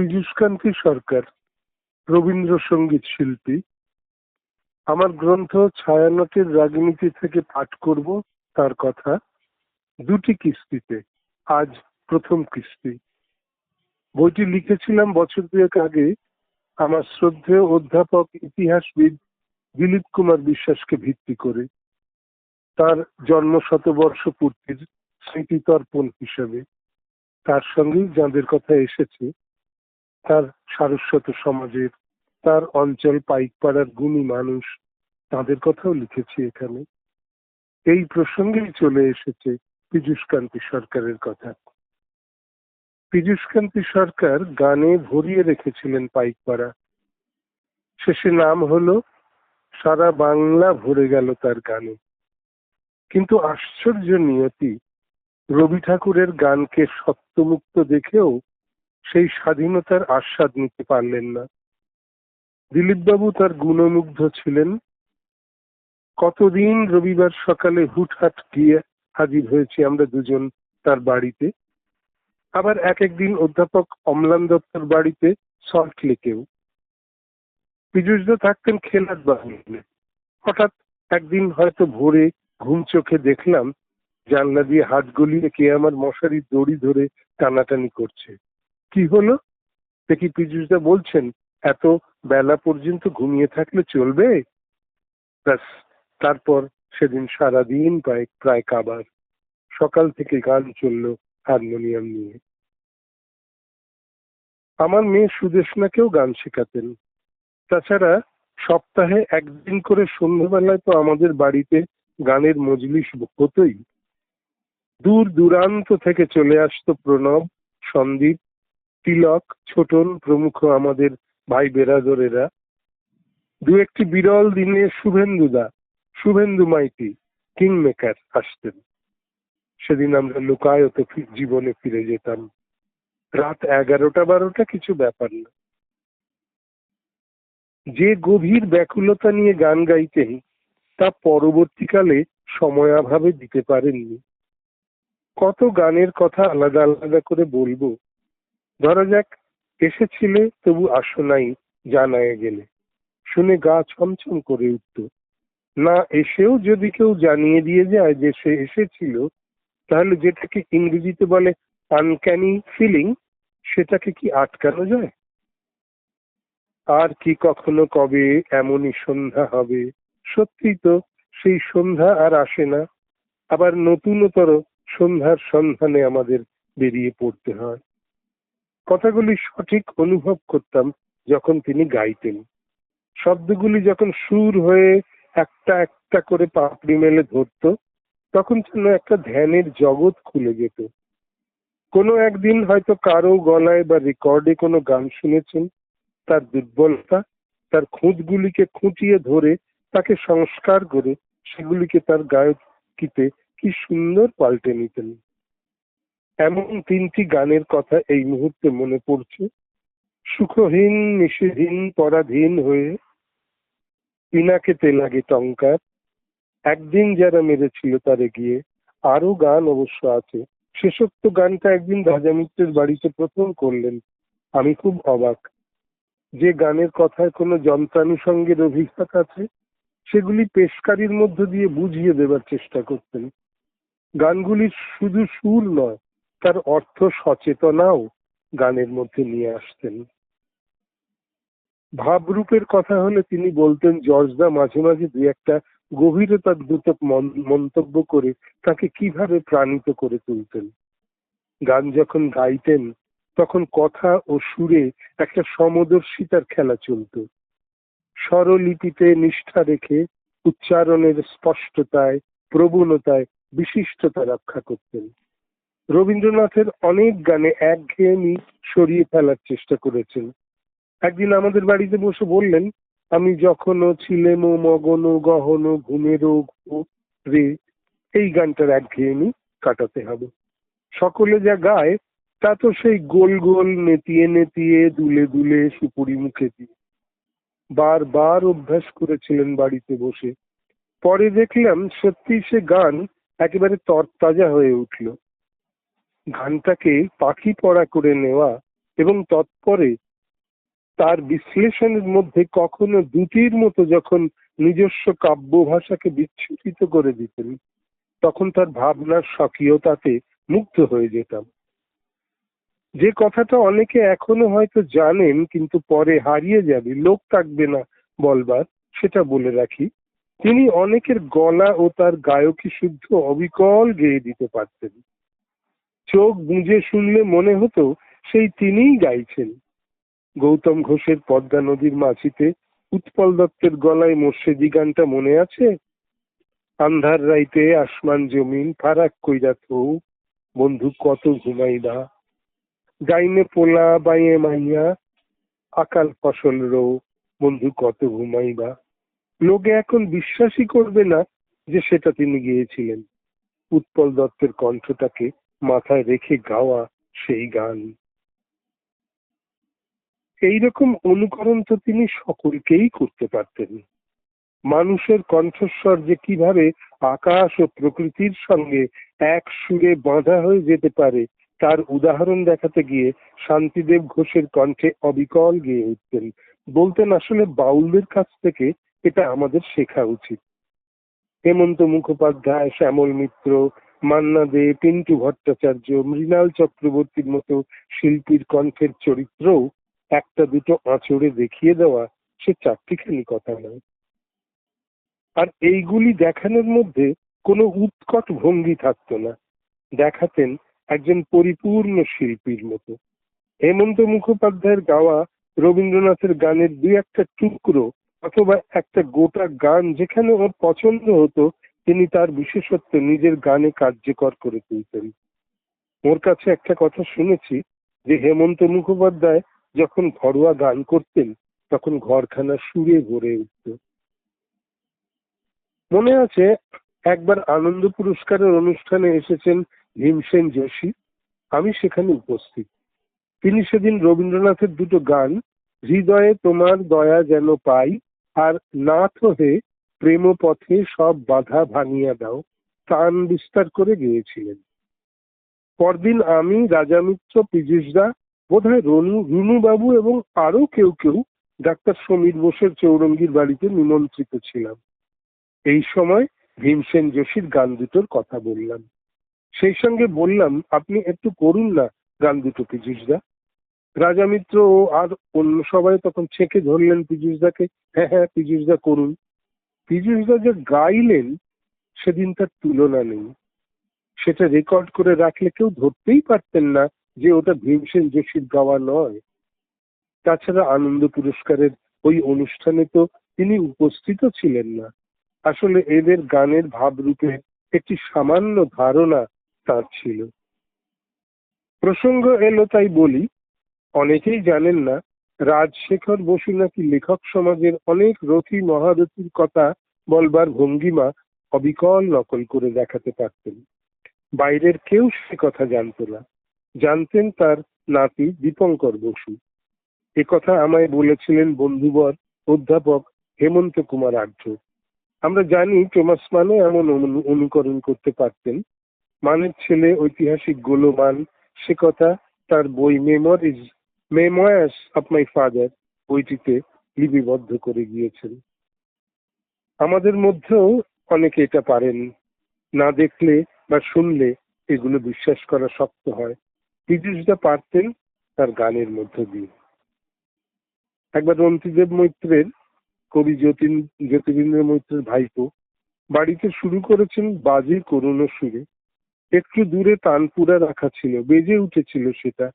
পীযূষকান্তি সরকার, রবীন্দ্রসঙ্গীত শিল্পী। আমার গ্রন্থ ছায়ানটের রাজনীতি থেকে পাঠ করব তার কথা। দুটি কিস্তিতে, আজ প্রথম কিস্তি। বইটি লিখেছিলাম বছর দুয়েক আগে। আমার শ্রদ্ধেয় অধ্যাপক, ইতিহাসবিদ দিলীপ কুমার বিশ্বাসকে ভিত্তি করে। তার জন্ম শতবর্ষ পূর্তির স্মৃতিতর্পণ হিসেবে। তার সঙ্গেই যাঁদের কথা এসেছে তার সারস্বত সমাজের, তার অঞ্চল পাইকপাড়ার গুণী মানুষ তাদের কথাও লিখেছি এখানে। এই প্রসঙ্গেই চলে এসেছে পীযূষকান্তি সরকারের কথা। পীযূষকান্তি সরকার গানে ভরিয়ে রেখেছিলেন পাইকপাড়া। শেষে নাম হলো, সারা বাংলা ভরে গেল তার গানে। কিন্তু আশ্চর্য নিয়তি রবি ঠাকুরের গানকে সত্যমুক্ত দেখেও সেই স্বাধীনতার আস্বাদ নিতে পারলেন না। দিলীপবাবু তার গুণমুগ্ধ ছিলেন। কতদিন রবিবার সকালে হুটহাট গিয়ে হাজির হয়েছি আমরা দুজন তার বাড়িতে। আবার এক একদিন অধ্যাপক অম্লান দত্তর বাড়িতে সল্ট লেকেও পীযুষদা থাকতেন খেলার বাহিনী হঠাৎ একদিন হয়তো ভোরে ঘুম চোখে দেখলাম, জানলা দিয়ে হাত গলিয়ে কে আমার মশারির দড়ি ধরে টানাটানি করছে। কি হলো? দেখি পীযুষদা বলছেন, এত বেলা পর্যন্ত ঘুমিয়ে থাকলে চলবে? ব্যাস, তারপর সেদিন সারাদিন প্রায় প্রায় কাবার। সকাল থেকে গান চলল হারমোনিয়াম নিয়ে। আমার মেয়ে সুদেশনাকেও গান শেখাতেন। তাছাড়া সপ্তাহে একদিন করে সন্ধ্যেবেলায় তো আমাদের বাড়িতে গানের মজলিস হতোই। দূর দূরান্ত থেকে চলে আসতো প্রণব, সন্দীপ তিলক, ছোটন প্রমুখ আমাদের ভাই বেরাদরেরা দু একটি বিরল দিনে শুভেন্দুদা শুভেন্দু মাইতি কিং মেকার আসতেন। সেদিন আমরা লুকায়ত জীবনে ফিরে যেতাম। রাত এগারোটা বারোটা কিছু ব্যাপার না। যে গভীর ব্যাকুলতা নিয়ে গান গাইতেন তা পরবর্তীকালে সময়াভাবে দিতে পারেননি। কত গানের কথা আলাদা আলাদা করে বলব ধরা যাক, এসেছিলে তবু আসো নাই জানায় গেলে। শুনে গা ছমছম করে উঠত। না, এসেও যদি কেউ জানিয়ে দিয়ে যায় যে সে এসেছিল, তাহলে যেটাকে ইংরেজিতে বলে আনক্যানি ফিলিং সেটাকে কি আটকানো যায়? আর কি কখনো কবে এমনই সন্ধ্যা হবে? সত্যি তো সেই সন্ধ্যা আর আসে না। আবার নতুনতর সন্ধ্যার সন্ধানে আমাদের বেরিয়ে পড়তে হয়। কথাগুলি সঠিক অনুভব করতাম যখন তিনি গাইতেন। শব্দগুলি যখন সুর হয়ে একটা একটা করে পাপড়ি মেলে ধরতো, তখন যেন একটা ধ্যানের জগৎ খুলে যেত। কোনো একদিন হয়তো কারও গলায় বা রেকর্ডে কোনো গান শুনেছেন, তার দুর্বলতা, তার খুঁতগুলিকে খুঁটিয়ে ধরে তাকে সংস্কার করে সেগুলিকে তার গায়কিতে কি সুন্দর পাল্টে নিতেন। এমন তিনটি গানের কথা এই মুহূর্তে মনে পড়ছে। সুখহীন নিষেধীন পরাধীন হয়ে পিনাকেতে লাগে টঙ্কার। একদিন যারা মেরেছিল তারে গিয়ে আরও গান অবশ্য আছে। শেষোক্ত গানটা একদিন রাজা মিত্রের বাড়িতে প্রথম করলেন। আমি খুব অবাক। যে গানের কথায় কোনো যন্ত্রানুষঙ্গের অভিজ্ঞতা আছে, সেগুলি পেশকারীর মধ্য দিয়ে বুঝিয়ে দেবার চেষ্টা করতেন। গানগুলি শুধু সুর নয় তার অর্থ সচেতনাও গানের মধ্যে নিয়ে আসতেন। ভাবরূপের কথা হলে তিনি বলতেন, জর্জদা মাঝে মাঝে দু একটা গভীরতার মন- মন্তব্য করে তাকে কীভাবে প্রাণিত করে তুলতেন। গান যখন গাইতেন, তখন কথা ও সুরে একটা সমদর্শিতার খেলা চলতো। স্বরলিপিতে নিষ্ঠা রেখে উচ্চারণের স্পষ্টতায়, প্রবণতায় বিশিষ্টতা রক্ষা করতেন। রবীন্দ্রনাথের অনেক গানে একঘেয়েমি সরিয়ে ফেলার চেষ্টা করেছেন। একদিন আমাদের বাড়িতে বসে বললেন, আমি যখনও ছিলেম মগন গহন ঘুমের রে এই গানটার একঘেয়েমি কাটাতে হবে। সকলে যা গায়, তা তো সেই গোল গোল নেতিয়ে নেতিয়ে, দুলে দুলে সুপুরি মুখে দিয়ে। বারবার অভ্যাস করেছিলেন বাড়িতে বসে। পরে দেখলাম সত্যি সে গান একেবারে তরতাজা হয়ে উঠল। গানটাকে পাখি পড়া করে নেওয়া এবং তৎপরে তার বিশ্লেষণের মধ্যে কখনো দুটির মতো যখন নিজস্ব কাব্য ভাষাকে বিচ্ছুরিত করে দিতেন, তখন তার ভাবনার স্বকীয়তাতে মুগ্ধ হয়ে যেতাম। যে কথাটা অনেকে এখনও হয়তো জানেন, কিন্তু পরে হারিয়ে যাবে, লোক থাকবে না বলবার, সেটা বলে রাখি, তিনি অনেকের গলা ও তার গায়কী শুদ্ধ অবিকল গেয়ে দিতে পারতেন। চোখ বুঝে শুনলে মনে হতো সেই তিনিই গাইছেন। গৌতম ঘোষের পদ্মা নদীর মাঝিতে উৎপল দত্তের গলায় মোর্শেদি গানটা মনে আছে? আন্ধার রাইতে আসমান জমিন ফারাক কইরা থৌ, বন্ধু কত ঘুমাইবা গাইনে পোলা বাইয়ে মাইয়া, আকাল ফসল রো, বন্ধু কত ঘুমাইবা? লোকে এখন বিশ্বাসই করবে না যে সেটা তিনি গিয়েছিলেন। উৎপল দত্তের কণ্ঠটাকে মাথায় রেখে গাওয়া সেই গান। এইরকম অনুকরণ তো তিনি সকলকেই করতে পারতেন। মানুষের কণ্ঠস্বর যে কীভাবে আকাশ ও প্রকৃতির সঙ্গে এক সুরে বাঁধা হয়ে যেতে পারে, তার উদাহরণ দেখাতে গিয়ে শান্তিদেব ঘোষের কণ্ঠে অবিকল গেয়ে উঠতেন। বলতেন, আসলে বাউলদের কাছ থেকে এটা আমাদের শেখা উচিত। হেমন্ত মুখোপাধ্যায়, শ্যামল মিত্র মান্না দে পিন্টু ভট্টাচার্য, মৃণাল চক্রবর্তীর মতো শিল্পীর কণ্ঠের চরিত্রও একটা দুটো আঁচড়ে দেখিয়ে দেওয়া সে চারটিখানি কথা নয়। আর এইগুলি দেখানোর মধ্যে কোনো উৎকট ভঙ্গি থাকতো না। দেখাতেন একজন পরিপূর্ণ শিল্পীর মতো। হেমন্ত মুখোপাধ্যায়ের গাওয়া রবীন্দ্রনাথের গানের দুই একটা টুকরো অথবা একটা গোটা গান যেখানে ওর পছন্দ হতো তিনি তার বিশেষত্ব নিজের গানে কার্যকর করে তুলতেন। ওর কাছে একটা কথা শুনেছি যে হেমন্ত মুখোপাধ্যায় যখন ঘরোয়া গান করতেন, তখন ঘরখানা সুরে ভরে উঠত। মনে আছে, একবার আনন্দ পুরস্কারের অনুষ্ঠানে এসেছেন ভীমসেন যোশী। আমি সেখানে উপস্থিত। তিনি সেদিন রবীন্দ্রনাথের দুটো গান, হৃদয়ে তোমার দয়া যেন পাই আর নাথ হে প্রেম পথে সব বাধা ভাঙিয়া দাও তান বিস্তার করে গিয়েছিলেন। পরদিন আমি রাজা মিত্র পীযুষদা, বোধহয় রনু রুনুবাবু এবং আরও কেউ কেউ ডাক্তার সমীর বোসের চৌরঙ্গীর বাড়িতে নিমন্ত্রিত ছিলাম। এই সময় ভীমসেন যোশীর গান দুটোর কথা বললাম। সেই সঙ্গে বললাম, আপনি একটু করুন না গান দুটো পীযুষদা। রাজা মিত্র ও আর অন্য সবাই তখন ছেঁকে ধরলেন পীযুষদাকে হ্যাঁ হ্যাঁ পীযুষদা, করুন। পীযুষদা যে গাইলেন সেদিন তার তুলনা নেই। সেটা রেকর্ড করে রাখলে কেউ ধরতেই পারতেন না যে ওটা ভীমসেন যোশীর গাওয়া নয়। তাছাড়া আনন্দ পুরস্কারের ওই অনুষ্ঠানে তো তিনি উপস্থিত ছিলেন না। আসলে এদের গানের ভাবরূপে একটি সামান্য ধারণা তার ছিল। প্রসঙ্গ এলো তাই বলি, অনেকেই জানেন না রাজশেখর বসু নাকি লেখক সমাজের অনেক রথী মহারথীর কথা বলবার ভঙ্গিমা অবিকল নকল করে দেখাতে পারতেন। বাইরের কেউ সে কথা জানত না। জানতেন তার নাতি দীপঙ্কর বসু। এ কথা আমায় বলেছিলেন বন্ধুবর অধ্যাপক হেমন্ত কুমার আর্য। আমরা জানি টোমাস মানে এমন অনুকরণ করতে পারতেন। মানের ছেলে ঐতিহাসিক গোলমান সে কথা তার বই memories memoirs of my father বইটিতে লিপিবদ্ধ করে গিয়েছেন। আমাদের মধ্যেও অনেকে এটা পারেন, না দেখলে বা শুনলে এগুলো বিশ্বাস করা শক্ত হয়। পীযুষদা পারতেন তার গানের মধ্য দিয়ে। একবার রন্তিদেব মৈত্রের, কবি যতীন জ্যোতিরিন্দ্র মৈত্রের ভাইপো বাড়িতে শুরু করেছেন বাজে করুণ সুরে। একটু দূরে তানপুরা রাখা ছিল, বেজে উঠেছিল সেটা।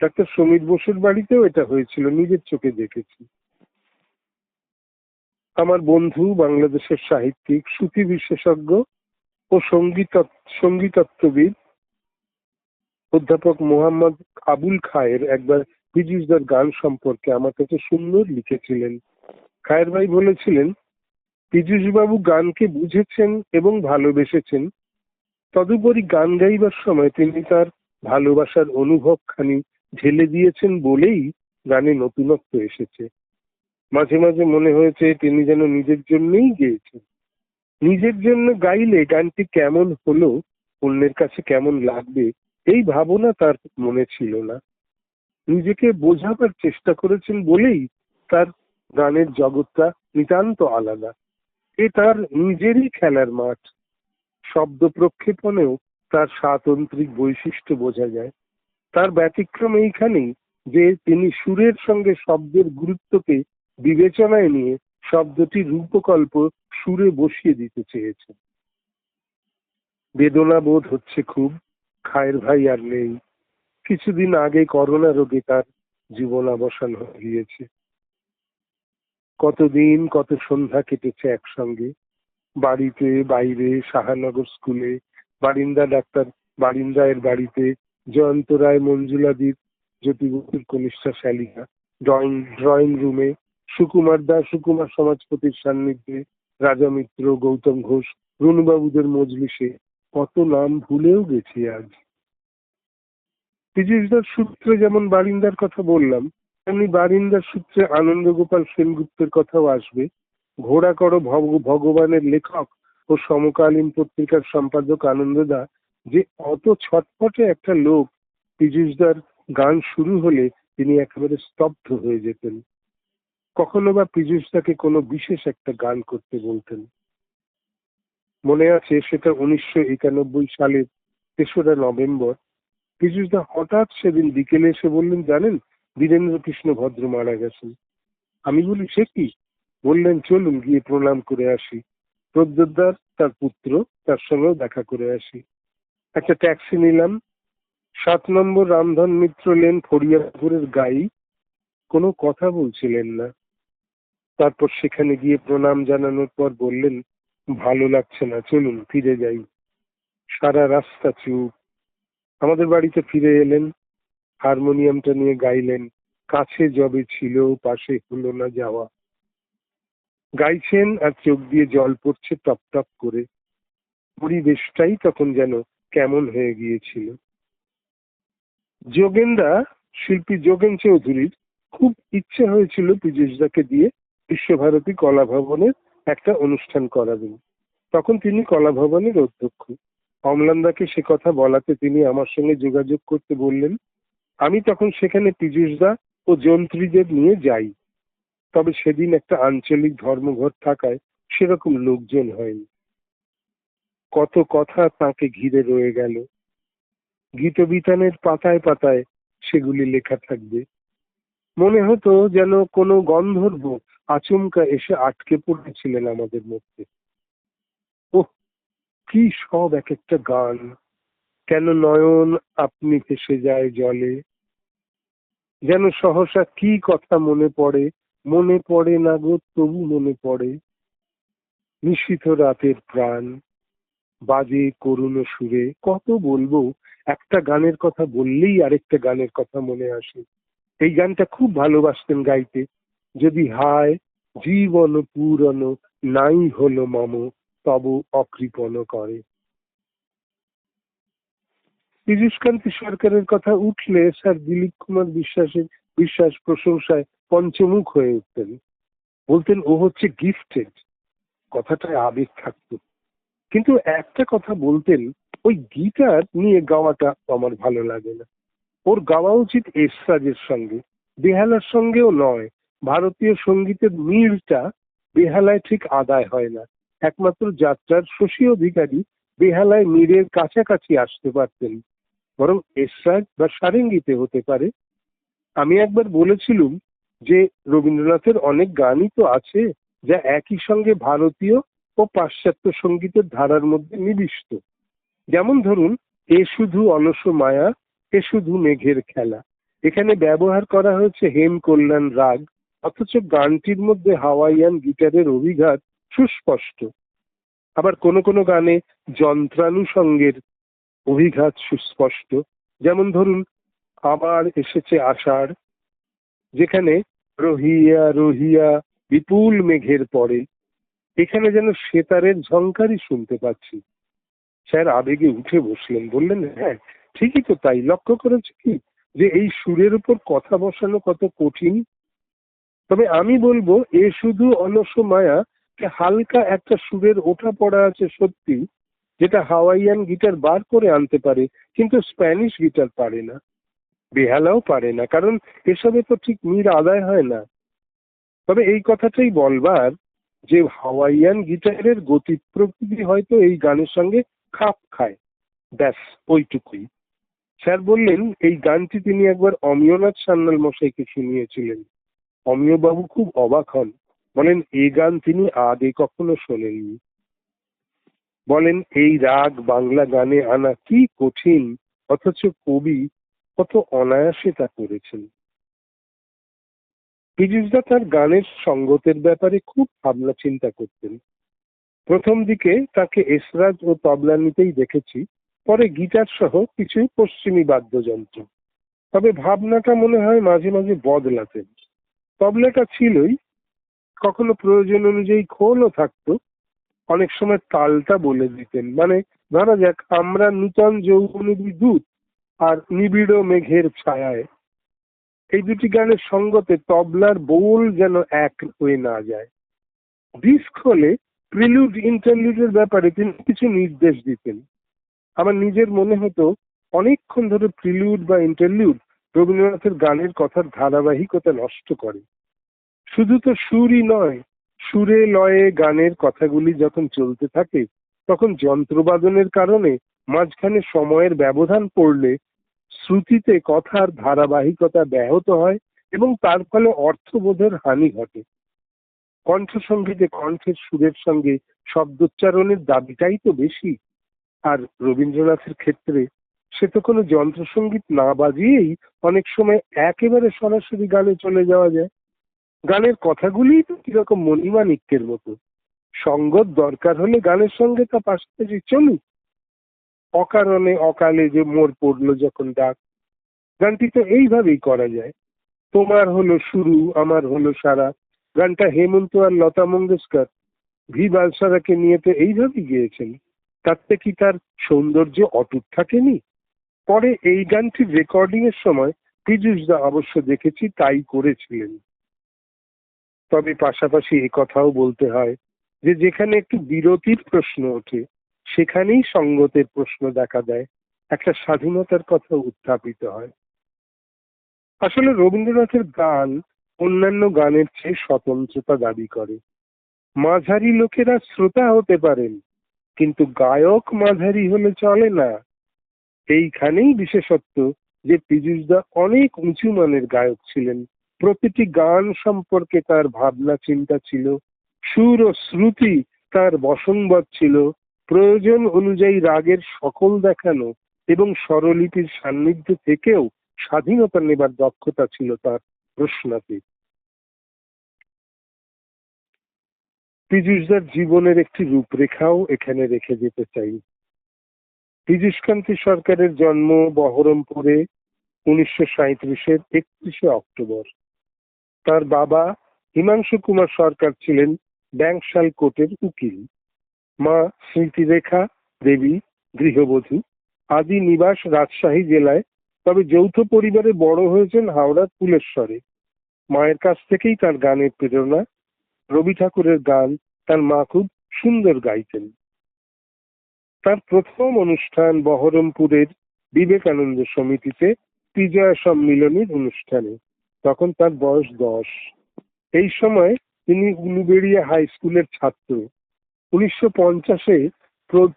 ডাক্তার সমীর বসুর বাড়িতেও এটা হয়েছিল, নিজের চোখে দেখেছি। আমার বন্ধু, বাংলাদেশের সাহিত্যিক শ্রুতি বিশেষজ্ঞ ও সংগীত, সঙ্গীতত্ত্ববিদ, অধ্যাপক মোহাম্মদ আবুল খায়ের একবার পীযুষদার গান সম্পর্কে আমার কাছে সুন্দর লিখেছিলেন। খায়ের ভাই বলেছিলেন বাবু গানকে বুঝেছেন এবং ভালোবেসেছেন, তদুপরি গান গাইবার সময় তিনি তার ভালোবাসার অনুভবখানি ঢেলে দিয়েছেন বলেই গানে নতুনত্ব এসেছে। মাঝে মাঝে মনে হয়েছে তিনি যেন নিজের জন্যই গেয়েছেন। নিজের জন্য গাইলে গানটি কেমন হলো, অন্যের কাছে কেমন লাগবে, এই ভাবনা তার মনে ছিল না। নিজেকে বোঝাবার চেষ্টা করেছেন বলেই তার গানের জগৎটা নিতান্ত আলাদা। এ তার নিজেরই খেলার মাঠ। শব্দ প্রক্ষেপণেও তার স্বাতন্ত্রিক বৈশিষ্ট্য বোঝা যায়। তার ব্যতিক্রম এইখানেই যে তিনি সুরের সঙ্গে শব্দের গুরুত্বকে বিবেচনায় নিয়ে শব্দটির রূপকল্প সুরে বসিয়ে দিতে চেয়েছেন। বেদনা বোধ হচ্ছে খুব, খায়ের ভাই আর নেই। কিছুদিন আগে করোনা রোগে তার জীবনাবসান হয়ে গিয়েছে। কতদিন, কত সন্ধ্যা কেটেছে একসঙ্গে। বাড়িতে, বাইরে সাহানগর স্কুলে, বারিন্দা ডাক্তার বারিন্দায়ের বাড়িতে জয়ন্ত রায় মঞ্জুলাদির জ্যোতিবুর কনিষ্ঠা শালিকা, ড্রয়িং ড্রয়িং রুমে সুকুমার দাস, সুকুমার সমাজপতির সান্নিধ্যে রাজা মিত্র, গৌতম ঘোষ, রুনুবাবুদের মজলিসে কত নাম ভুলেও গেছি আজ। পীযুষদার সূত্রে যেমন বারিন্দার কথা বললাম, তেমনি বারিন্দার সূত্রে আনন্দ গোপাল সেনগুপ্তের কথাও আসবে। ঘোড়া করো ভগবানের লেখক ও সমকালীন পত্রিকার সম্পাদক আনন্দদা যে অত ছটপটে একটা লোক পীযুষদার গান শুরু হলে তিনি একেবারে স্তব্ধ হয়ে যেতেন। কখনো বা পীযুষদাকে কোনো বিশেষ একটা গান করতে বলতেন। মনে আছে সেটা উনিশশো একানব্বই সালের তেসরা নভেম্বর। পীযুষদা হঠাৎ সেদিন বিকেলে এসে বললেন, জানেন বীরেন্দ্র কৃষ্ণ ভদ্র মারা গেছেন। আমি বলি, সে কি? বললেন, চলুন গিয়ে প্রণাম করে আসি। প্রদ্যোদ্দার তার পুত্র, তার সঙ্গেও দেখা করে আসি। একটা ট্যাক্সি নিলাম। সাত নম্বর রামধন মিত্র লেন ফরিয়াপুরের গাই কোনো কথা বলছিলেন না। তারপর সেখানে গিয়ে প্রণাম জানানোর পর বললেন, ভালো লাগছে না, চলুন, ফিরে যাই। সারা রাস্তা চুপ। আমাদের বাড়িতে ফিরে এলেন। হারমোনিয়ামটা নিয়ে গাইলেন, কাছে যবে ছিল, পাশে হলো না যাওয়া। গাইছেন আর চোখ দিয়ে জল পড়ছে টপ টপ করে। পরিবেশটাই তখন যেন কেমন হয়ে গিয়েছিল। যোগেন্দা, শিল্পী যোগেন চৌধুরীর খুব ইচ্ছে হয়েছিল পীযুষদাকে দিয়ে বিশ্বভারতী কলা ভবনের একটা অনুষ্ঠান করাবেন। তখন তিনি কলা ভবনের অধ্যক্ষ। অমলানদাকে সে কথা বলাতে তিনি আমার সঙ্গে যোগাযোগ করতে বললেন, আমি তখন সেখানে পীযুষদা ও যন্ত্রীদের নিয়ে যাই। তবে সেদিন একটা আঞ্চলিক ধর্মঘট থাকায় সেরকম লোকজন হয়নি। কত কথা তাকে ঘিরে রয়ে গেল। গীতবিতানের পাতায় পাতায় সেগুলি লেখা থাকবে। মনে হতো যেন কোনো গন্ধর্ব আচমকা এসে আটকে পড়েছিলেন আমাদের মধ্যে। ওহ, কি সব এক একটা গান! কেন নয়ন আপনি ভেসে যায় জলে? যেন সহসা কি কথা মনে পড়ে মনে পড়ে না গো তবু মনে পড়ে। নিশীথ রাতের প্রাণ। বাজে, করুণ সুরে কত বলব? একটা গানের কথা বললেই আরেকটা গানের কথা মনে আসে। এই গানটা খুব ভালোবাসতেন গাইতে। যদি হায় জীবন পুরন নাই হলো মম, তব অকৃপণ করে। পীযুষকান্তি সরকারের কথা উঠলে স্যার দিলীপ কুমার বিশ্বাসের বিশ্বাস প্রশংসায় পঞ্চমুখ হয়ে উঠতেন। বলতেন, ও হচ্ছে গিফটেড কথাটায় আবেগ থাকতো। কিন্তু একটা কথা বলতেন, ওই গিটার নিয়ে গাওয়াটা আমার ভালো লাগে না। ওর গাওয়া উচিত এসরাজের সঙ্গে। বেহালার সঙ্গেও নয়, ভারতীয় সঙ্গীতের মিলটা বেহালায় ঠিক আদায় হয় না। একমাত্র যাত্রার শশী অধিকারী বেহালায় মীরের কাছাকাছি আসতে পারতেন। বরং এসরাজ বা সারেঙ্গিতে হতে পারে। আমি একবার বলেছিলুম যে রবীন্দ্রনাথের অনেক গানই তো আছে যা একই সঙ্গে ভারতীয় ও পাশ্চাত্য সঙ্গীতের ধারার মধ্যে নিবিষ্ট। যেমন ধরুন এ শুধু অলস মায়া এ শুধু মেঘের খেলা। এখানে ব্যবহার করা হয়েছে হেম কল্যাণ রাগ, অথচ গানটির মধ্যে হাওয়াইয়ান গিটারের অভিঘাত সুস্পষ্ট। আবার কোনো কোনো গানে যন্ত্রানুষঙ্গের অভিঘাত সুস্পষ্ট। যেমন ধরুন, আবার এসেছে আষাঢ়, যেখানে রহিয়া রহিয়া বিপুল মেঘের পরে এখানে যেন সেতারের ঝংকারই শুনতে পাচ্ছি। স্যার আবেগে উঠে বসলেন, বললেন হ্যাঁ ঠিকই তো তাই। লক্ষ্য করেছি কি? যে এই সুরের উপর কথা বসানো কত কঠিন? তবে আমি বলব, এ শুধু অলস মায়া হালকা একটা সুরের ওঠা পড়া আছে সত্যি, যেটা হাওয়াইয়ান গিটার বার করে আনতে পারে, কিন্তু স্প্যানিশ গিটার পারে না। বেহালাও পারে না, কারণ এসবে তো ঠিক মির আদায় হয় না। তবে এই কথাটাই বলবার যে হাওয়াইয়ান গিটারের গতি প্রকৃতি হয়তো এই গানের সঙ্গে খাপ খায়। ব্যাস, ওইটুকুই। স্যার বললেন, এই গানটি তিনি একবার অমিয়নাথ সান্যাল মশাইকে শুনিয়েছিলেন। অমিয়বাবু খুব অবাক হন। বলেন এই গান তিনি আগে কখনো শোনেননি। বলেন, এই রাগ বাংলা গানে আনা কি কঠিন, অথচ কবি কত অনায়াসে তা করেছেন। পীযুষদা তার গানের সঙ্গতের ব্যাপারে খুব ভাবনা চিন্তা করতেন। প্রথম দিকে তাকে এসরাজ ও তবলা নিতেই দেখেছি, পরে গিটার সহ কিছু পশ্চিমী বাদ্যযন্ত্র। তবে ভাবনাটা মনে হয় মাঝে মাঝে বদলাতেন। তবলাটা ছিলই, কখনো প্রয়োজন অনুযায়ী খোলও থাকতো, অনেক সময় তালটা বলে দিতেন। মানে ধরা যাক, আমরা নূতন যৌবনী দূত আর নিবিড় মেঘের ছায়ায় এই দুটি গানের সঙ্গতে তবলার বোল যেন এক হয়ে না যায়। ডিস্ক হলে প্রিলুড ইন্টারলিউডের ব্যাপারে তিনি কিছু নির্দেশ দিতেন। আমার নিজের মনে হতো, অনেকক্ষণ ধরে প্রিলুড বা ইন্টারলিউড রবীন্দ্রনাথের গানের কথার ধারাবাহিকতা নষ্ট করে। শুধু তো সুরই নয়, সুরে লয়ে গানের কথাগুলি যখন চলতে থাকে, তখন যন্ত্রবাদনের কারণে মাঝখানে সময়ের ব্যবধান পড়লে শ্রুতিতে কথার ধারাবাহিকতা ব্যাহত হয় এবং তার ফলে অর্থবোধের হানি ঘটে। কণ্ঠসঙ্গীতে কণ্ঠের সুরের সঙ্গে শব্দোচ্চারণের দাবিটাই তো বেশি। আর রবীন্দ্রনাথের ক্ষেত্রে সে তো কোনো যন্ত্রসঙ্গীত না বাজিয়েই অনেক সময় একেবারে সরাসরি গানে চলে যাওয়া যায়। গানের কথাগুলি তো কীরকম মণিমাণিক্যের মতো। সঙ্গত দরকার হলে গানের সঙ্গে তা পাশাপাশি চলুক। অকারণে অকালে যে মোর পড়ল যখন ডাক, গানটি তো এইভাবেই করা যায়। তোমার হলো শুরু, আমার হলো সারা। গানটা হেমন্ত আর লতা মঙ্গেশকর, ভি বালসারাকে নিয়ে তো এইভাবেই গিয়েছেন। তাতে কি তার সৌন্দর্য অটুট থাকেনি? পরে এই গানটির রেকর্ডিং এর সময় পীযুষদা অবশ্য দেখেছি, তাই করেছিলেন। তবে পাশাপাশি কথাও বলতে হয় যে, যেখানে একটু বিরতির প্রশ্ন ওঠে সেখানেই সঙ্গতের প্রশ্ন দেখা দেয়। একটা স্বাধীনতার কথা উত্থাপিত হয়। আসলে রবীন্দ্রনাথের গান অন্যান্য গানের চেয়ে স্বতন্ত্রতা দাবি করে। মাঝারি লোকেরা শ্রোতা হতে পারেন, কিন্তু গায়ক মাঝারি হলে চলে না। এইখানেই বিশেষত্ব যে পীযুষদা অনেক উঁচু মানের গায়ক ছিলেন। প্রতিটি গান সম্পর্কে তার ভাবনা চিন্তা ছিল, সুর ও শ্রুতি তার বসংবাদ ছিল। প্রয়োজন অনুযায়ী রাগের সকল দেখানো এবং স্বরলিপির সান্নিধ্য থেকেও স্বাধীনতা নেবার দক্ষতা ছিল তার প্রশ্নাতীত। পীযুষদার জীবনের একটি রূপরেখাও এখানে রেখে যেতে চাই। পীযুষকান্তি সরকারের জন্ম বহরমপুরে উনিশশো সাঁত্রিশের একত্রিশে অক্টোবর। তার বাবা হিমাংশু কুমার সরকার ছিলেন ব্যাংশাল কোর্টের উকিল। মা স্মৃতিরেখা দেবী, গৃহবধূ আদি নিবাস রাজশাহী জেলায়। তবে যৌথ পরিবারে বড় হয়েছেন হাওড়ার ফুলেশ্বরে মায়ের কাছ থেকেই তার গানের প্রেরণা। রবি ঠাকুরের গান তার মা খুব সুন্দর গাইতেন। তার প্রথম অনুষ্ঠান বহরমপুরের বিবেকানন্দ সমিতিতে বিজয়া সম্মিলনীর অনুষ্ঠানে। তখন তার বয়স দশ। এই সময় তিনি উলুবেড়িয়া হাই স্কুলের ছাত্র। উনিশশো পঞ্চাশে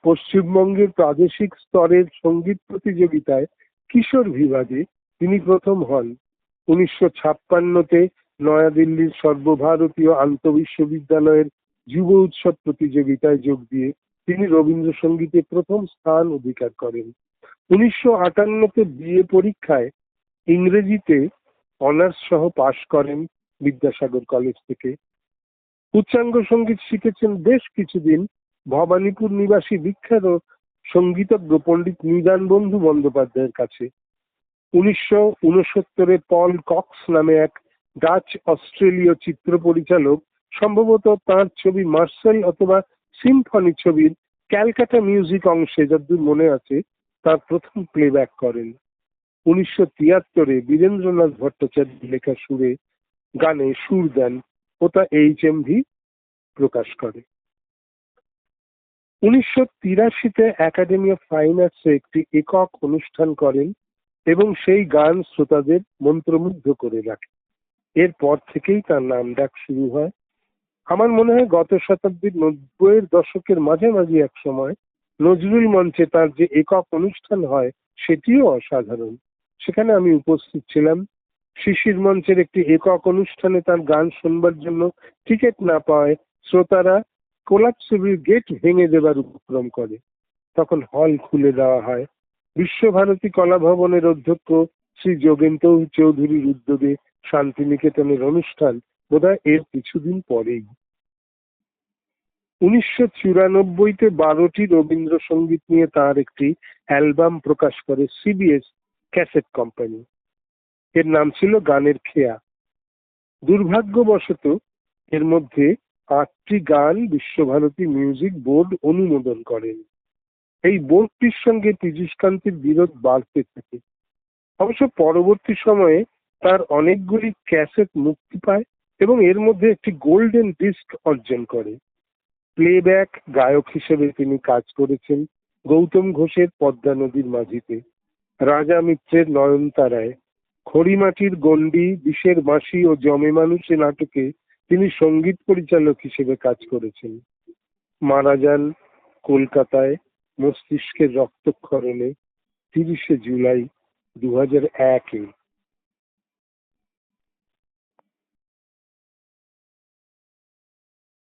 পশ্চিমবঙ্গের প্রাদেশিক স্তরের সংগীত প্রতিযোগিতায় কিশোর বিভাগে তিনি প্রথম হন। উনিশশো ছাপ্পান্নতে নয়াদিল্লির সর্বভারতীয় আন্তঃবিশ্ববিদ্যালয়ের যুব উৎসব প্রতিযোগিতায় যোগ দিয়ে তিনি রবীন্দ্রসঙ্গীতে প্রথম স্থান অধিকার করেন। উনিশশো আটান্নতে বিএ পরীক্ষায় ইংরেজিতে অনার্স সহ পাশ করেন বিদ্যাসাগর কলেজ থেকে। উচ্চাঙ্গ সংগীত শিখেছেন বেশ কিছুদিন। ভবানীপুর নিবাসী বিখ্যাত সঙ্গীতজ্ঞ পণ্ডিত নিদান বন্ধু বন্দ্যোপাধ্যায়ের কাছে। উনিশশো উনসত্তরে পল কক্স নামে এক ডাচ অস্ট্রেলীয় চিত্র পরিচালক সম্ভবত তার ছবি মার্সেল অথবা সিম্ফনি ছবির ক্যালকাটা মিউজিক অংশে যদ্দূর মনে আছে, তার প্রথম প্লেব্যাক করেন। উনিশশো তিয়াত্তরে বীরেন্দ্রনাথ ভট্টাচার্য লেখা সুরে গানে সুর দেন ও তা এইচ এম ভি প্রকাশ করে। উনিশশো তিরাশিতে একাডেমি অফ ফাইন আর্টসে একটি একক অনুষ্ঠান করেন এবং সেই গান শ্রোতাদের মন্ত্রমুগ্ধ করে রাখে। এরপর থেকেই তার নাম ডাক শুরু হয়। আমার মনে হয় গত শতাব্দীর নব্বইয়ের দশকের মাঝামাঝি এক সময় নজরুল মঞ্চে তার যে একক অনুষ্ঠান হয়, সেটিও অসাধারণ। সেখানে আমি উপস্থিত ছিলাম। শিশির মঞ্চের একটি একক অনুষ্ঠানে তার গান শুনবার জন্য টিকিট না পাওয়ায় শ্রোতারা কোলাপসিবল গেট ভেঙে দেবার উপক্রম করে। তখন হল খুলে দেওয়া হয়। বিশ্বভারতী কলা ভবনের অধ্যক্ষ শ্রী যোগেন্দ্র চৌধুরীর উদ্যোগে শান্তিনিকেতনের অনুষ্ঠান বোধহয় এর কিছুদিন পরেই। উনিশশো চুরানব্বইতে বারোটি রবীন্দ্রসঙ্গীত নিয়ে তার একটি অ্যালবাম প্রকাশ করে সিবিএস ক্যাসেট কোম্পানি। এর নাম ছিল গানের খেয়া। দুর্ভাগ্যবশত এর মধ্যে আটটি গান বিশ্বভারতী মিউজিক বোর্ড অনুমোদন করেন। এই বোর্ডটির সঙ্গে পীযূষকান্তির বিরোধ বাড়তে থাকে। অবশ্য পরবর্তী সময়ে তার অনেকগুলি ক্যাসেট মুক্তি পায় এবং এর মধ্যে একটি গোল্ডেন ডিস্ক অর্জন করে। প্লেব্যাক গায়ক হিসেবে তিনি কাজ করেছেন গৌতম ঘোষের পদ্মা নদীর মাঝিতে। রাজা মিত্রের নয়নতারায় খড়িমাটির গণ্ডি, বিষের বাঁশি ও জমে মানুষে নাটকে তিনি সংগীত পরিচালক হিসেবে কাজ করেছেন। মারা যান কলকাতায় মস্তিষ্কের রক্তক্ষরণে তিরিশে জুলাই দু হাজার একে